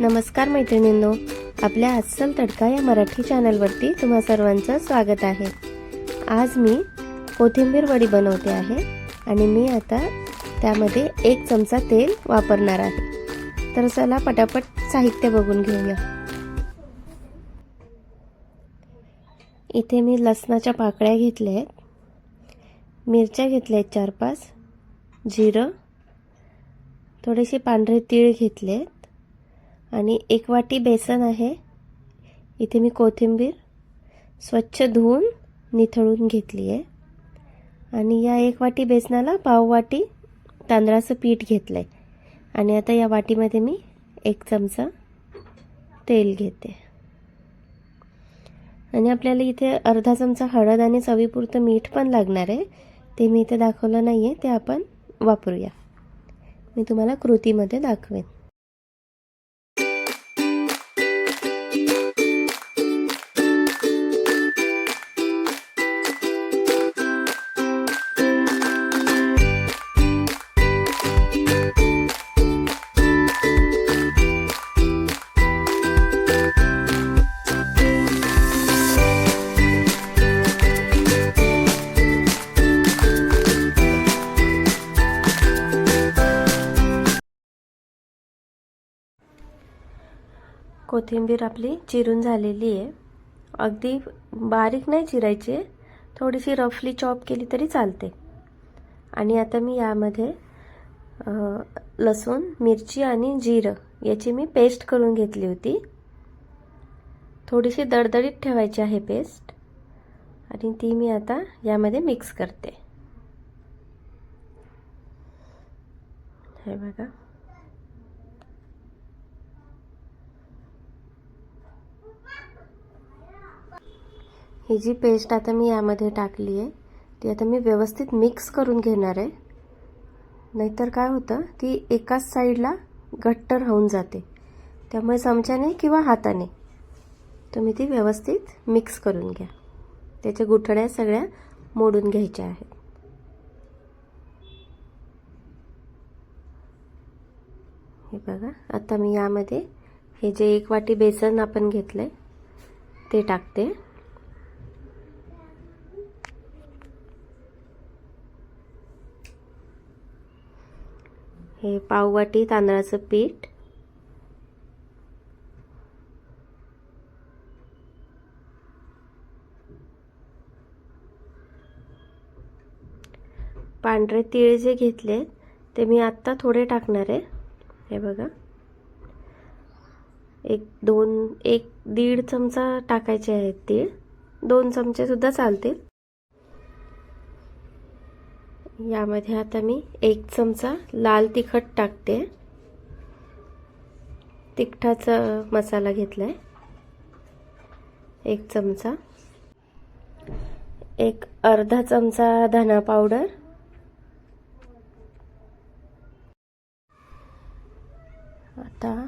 नमस्कार मैत्रिणींनो आपल्या अस्सल तडका या मराठी चॅनलवरती तुम्हा सर्वांचं स्वागत आहे. आज मी कोथिंबीर वडी बनवते आहे आणि मी आता त्यामध्ये एक चमचा तेल वापरणार आहे. तर चला पटापट साहित्य बघून घेऊया. इथे मी लसणाच्या पाकळ्या घेतल्या आहेत. मिरच्या घेतल्या आहेत चार पाच जिरं थोडेसे पांढरे तीळ घेतले आहेत. आणि एक वाटी बेसन आहे. इथे मी कोथिंबीर स्वच्छ धुवून निथळून घेतली आहे आणि या एक वाटी बेसनाला पाव वाटी तांदळाचं पीठ घेतलं आहे आणि आता या वाटीमध्ये मी एक चमचा तेल घेते. आणि आपल्याला इथे अर्धा चमचा हळद आणि चवीपुरतं मीठ पण लागणार आहे. ते मी इथे दाखवलं नाही आहे ते आपण वापरूया. मी तुम्हाला कृतीमध्ये दाखवेन. कोथिंबीर आपली चिरून झालेली आहे. अगदी बारीक नाही चिरायची थोडीशी रफली चॉप केली तरी चालते. आणि आता मी यामध्ये लसूण मिरची आणि जिरं याची मी पेस्ट करून घेतली होती. थोडीशी दडदडीत ठेवायची आहे पेस्ट. आणि ती मी आता यामध्ये मिक्स करते. हे बघा. ही जी पेस्ट आता मी यामध्ये टाकली आहे ती आता मी व्यवस्थित मिक्स करून घेणार आहे. नाहीतर काय होतं ती एकाच साईडला घट्ट राहून जाते. त्यामुळे चमच्याने किंवा हाताने तुम्ही ती व्यवस्थित मिक्स करून घ्या. त्याच्या गुठळ्या सगळ्या मोडून घ्यायच्या आहेत. हे बघा आता मी यामध्ये हे जे एक वाटी बेसन आपण घेतलं आहे ते टाकते. हे पाववाटी तांदळाचं पीठ. पांढरे तीळ जे घेतले ते मी आत्ता थोडे टाकणार आहे. हे बघा. एक दोन एक दीड चमचा टाकायचे आहेत तीळ. दोन चमचे सुद्धा चालतील. यामध्ये आता मी एक चमचा लाल तिखट टाकते. तिखटाचा मसाला घेतला आहे एक चमचा. एक अर्धा चमचा धना पावडर. आता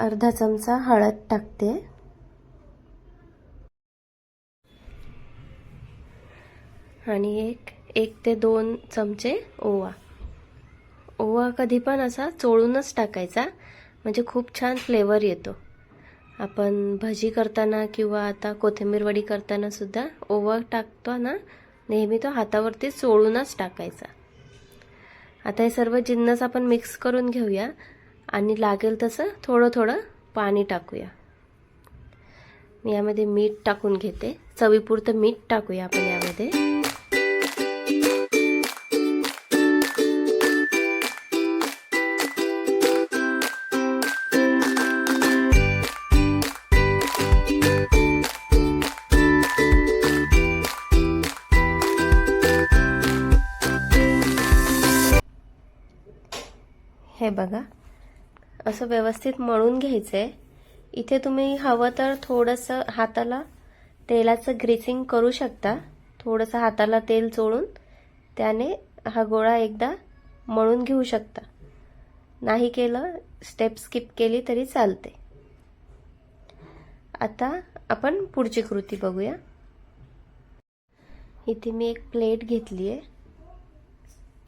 अर्धा चमचा हळद टाकते. आणि एक एक ते दोन चमचे ओवा. ओवा कधी पण असा चोळूनच टाकायचा म्हणजे खूप छान फ्लेवर येतो. आपण भजी करताना किंवा आता कोथिंबीर वडी करताना सुद्धा ओवा टाकतो ना नेहमी तो हातावरती चोळूनच टाकायचा. आता हे सर्व जिन्नस आपण मिक्स करून घेऊया आणि लागेल तसं थोडं थोडं पाणी टाकूया. मी यामध्ये मीठ टाकून घेते. चवीपुरतं मीठ टाकूया आपण यामध्ये. हे बघा असं व्यवस्थित मळून घ्यायचं आहे इथे तुम्ही हवं तर थोडंसं हाताला तेलाचं ग्रीसिंग करू शकता. थोडंसं हाताला तेल चोळून त्याने हा गोळा एकदा मळून घेऊ शकता. नाही केलं स्टेप स्किप केली तरी चालते. आता आपण पुढची कृती बघूया. इथे मी एक प्लेट घेतली आहे.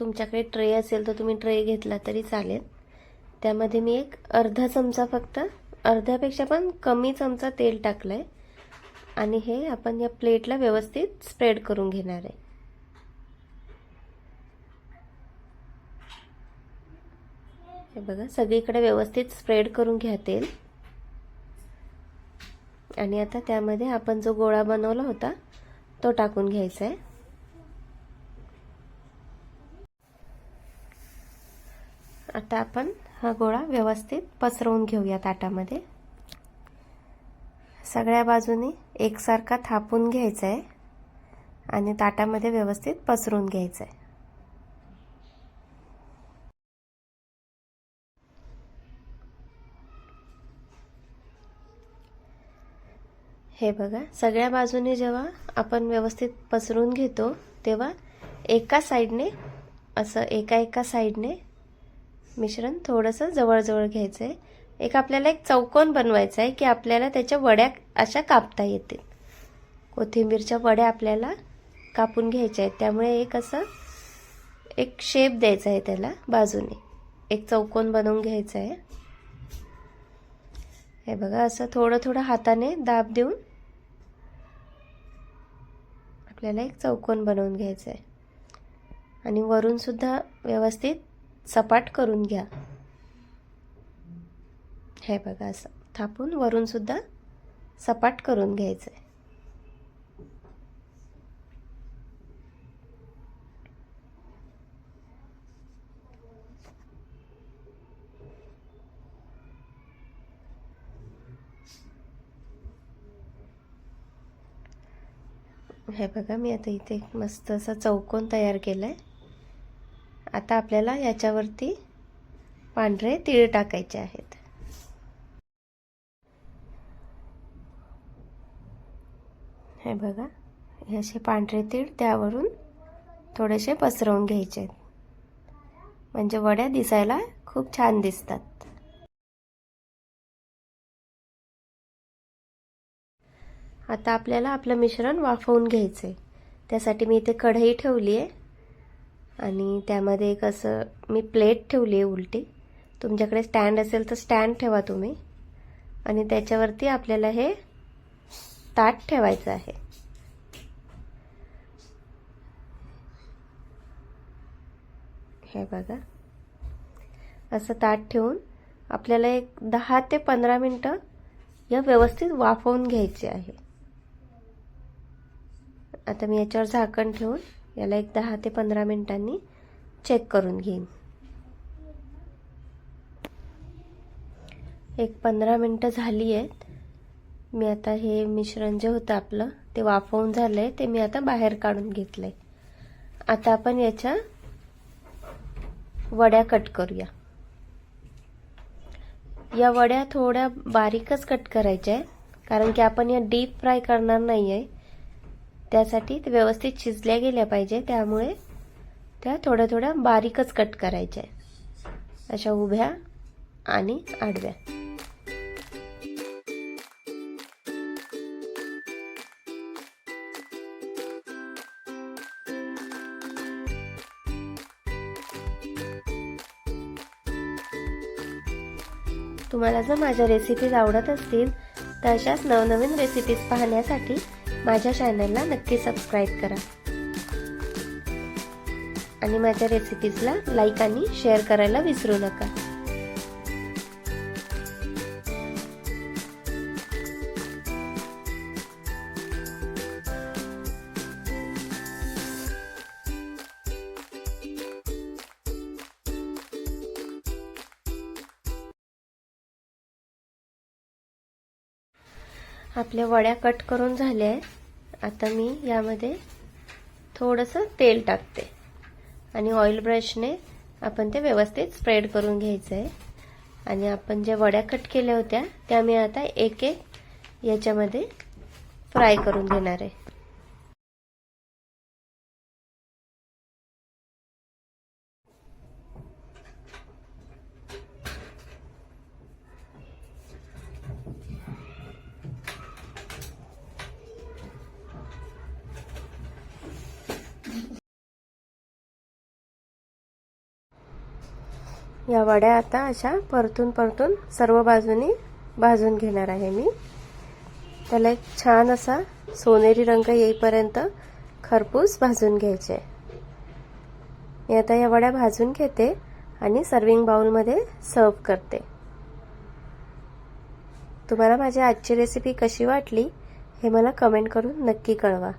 तुमच्याकडे ट्रे असेल तर तुम्ही ट्रे घेतला तरी चालेल. त्यामध्ये मी एक अर्धा चमचा फक्त अर्ध्यापेक्षा पण कमी चमचा तेल टाकलं आहे आणि हे आपण या प्लेटला व्यवस्थित स्प्रेड करून घेणार आहे. हे बघा सगळीकडे व्यवस्थित स्प्रेड करून घ्या तेल. आणि आता त्यामध्ये आपण जो गोळा बनवला होता तो टाकून घ्यायचा आहे. आता आपण हा गोळा व्यवस्थित पसरवून घेऊया ताटामध्ये. सगळ्या बाजूनी एकसारखा थापून घ्यायचा आहे आणि ताटामध्ये व्यवस्थित पसरून घ्यायचं आहे हे बघा सगळ्या बाजूने जेव्हा आपण व्यवस्थित पसरून घेतो तेव्हा एका साईडने असं एका एका साईडने मिश्रण थोडंसं जवळजवळ घ्यायचं आहे एक आपल्याला एक चौकोन बनवायचा आहे की आपल्याला त्याच्या वड्या अशा कापता येतील. कोथिंबीरच्या वड्या आपल्याला कापून घ्यायच्या आहेत. त्यामुळे एक असं एक शेप द्यायचा आहे त्याला बाजूने. एक चौकोन बनवून घ्यायचा आहे. हे बघा असं थोडं थोडं हाताने दाब देऊन आपल्याला एक चौकोन बनवून घ्यायचं आहे आणि वरूनसुद्धा व्यवस्थित सपाट करून घ्या. हे बघा असं थापून वरून सुद्धा सपाट करून घ्यायचं आहे हे बघा मी आता इथे एक मस्त असा चौकोन तयार केला आहे आता आपल्याला याच्यावरती पांढरे तीळ टाकायचे आहेत. हे बघा हे असे पांढरे तीळ त्यावरून थोडेसे पसरवून घ्यायचे. आहेत म्हणजे वड्या दिसायला खूप छान दिसतात. आता आपल्याला आपलं मिश्रण वाफवून घ्यायचं आहे त्यासाठी मी इथे कढई ठेवली आहे आणि त्यामध्ये एक असं मी प्लेट ठेवली आहे उलटी. तुमच्याकडे स्टँड असेल तर स्टँड ठेवा तुम्ही. आणि त्याच्यावरती आपल्याला हे ताट ठेवायचं आहे. हे बघा. असं ताट ठेवून आपल्याला एक दहा ते पंधरा मिनटं या व्यवस्थित वाफवून घ्यायचे आहे. आता मी याच्यावर झाकण ठेवून याला एक दहा ते पंधरा मिनिटांनी चेक करून घेईन. एक पंधरा मिनटं झाली आहेत. मी आता हे मिश्रण जे होतं आपलं ते वाफवून झालं आहे ते मी आता बाहेर काढून घेतलं आहे आता आपण याच्या वड्या कट करूया. या वड्या थोड्या बारीकच कट करायच्या आहे कारण की आपण या डीप फ्राय करणार नाही आहे त्यासाठी व्यवस्थित शिजल्या गेल्या पाहिजे त्यामुळे त्या थोड्या थोड्या बारीकच कट करायच्या अशा उभ्या आणि आडव्या. तुम्हाला जर माझ्या रेसिपीज आवडत असतील तर अशाच नवनवीन रेसिपीज पाहण्यासाठी माझ्या चॅनलला नक्की सबस्क्राईब करा. आणि माझ्या रेसिपीजला लाईक आणि शेअर करायला विसरू नका. आपल्या वड्या कट करून झाल्या आहे आता मी यामध्ये थोडंसं तेल टाकते. आणि ऑइल ब्रशने आपण ते व्यवस्थित स्प्रेड करून घ्यायचं आहे. आणि आपण ज्या वड्या कट केल्या होत्या त्या मी आता एक एक याच्यामध्ये फ्राय करून घेणार आहे. या वड्या आता अशा परतून परतून सर्व बाजूनी भाजून घेणार आहे मी. त्याला एक छान असा सोनेरी रंग येईपर्यंत खरपूस भाजून घ्यायचे. मी आता या वड्या भाजून घेते आणि सर्विंग बाउलमध्ये सर्व करते. तुम्हाला माझी आजची रेसिपी कशी वाटली हे मला कमेंट करून नक्की कळवा.